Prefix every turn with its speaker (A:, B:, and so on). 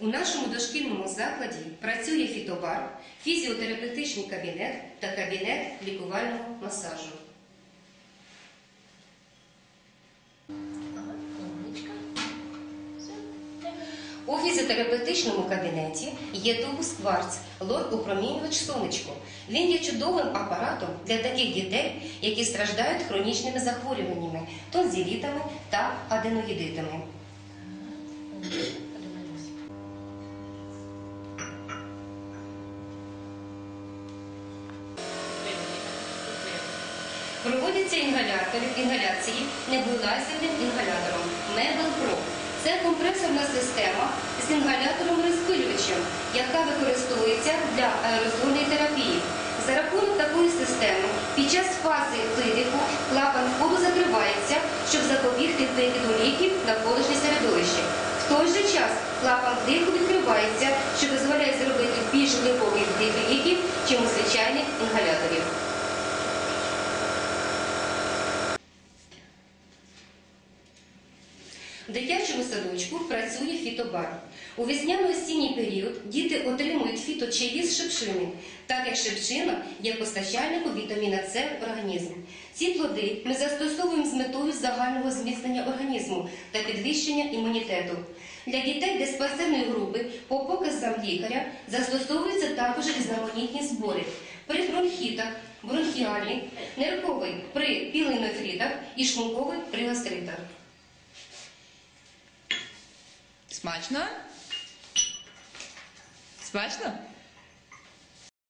A: У нашому дошкільному закладі працює фітобар, фізіотерапевтичний кабінет та кабінет лікувального масажу. У фізіотерапевтичному кабінеті є тубус кварц, лор-упромінювач сонечко. Він є чудовим апаратом для таких дітей, які страждають хронічними захворюваннями, тонзилітами та аденоїдитами. Проводяться інгалятори, інгаляції небулайзерним інгалятором Pro. Це компресорна система з інгалятором-розпилювачем, яка використовується для аерозольної терапії. За рахунок такої системи під час фази видиху клапан входу закривається, щоб запобігти викиду ліків в навколишнє середовище. В той же час клапан вдиху відкривається, що дозволяє зробити більш глибокий вдих ліків, чим у звичайних інгаляторів. В дитячому садочку працює фітобар. У весняно-осінній період діти отримують фіточаї з шипшини, так як шипшина є постачальником вітаміна С в організм. Ці плоди ми застосовуємо з метою загального зміцнення організму та підвищення імунітету. Для дітей диспансерної групи по показам лікаря застосовуються також різноманітні збори при бронхітах, бронхіальний, нирковий при піленофрітах і шлунковий при гастритах.
B: Смачно? Смачно?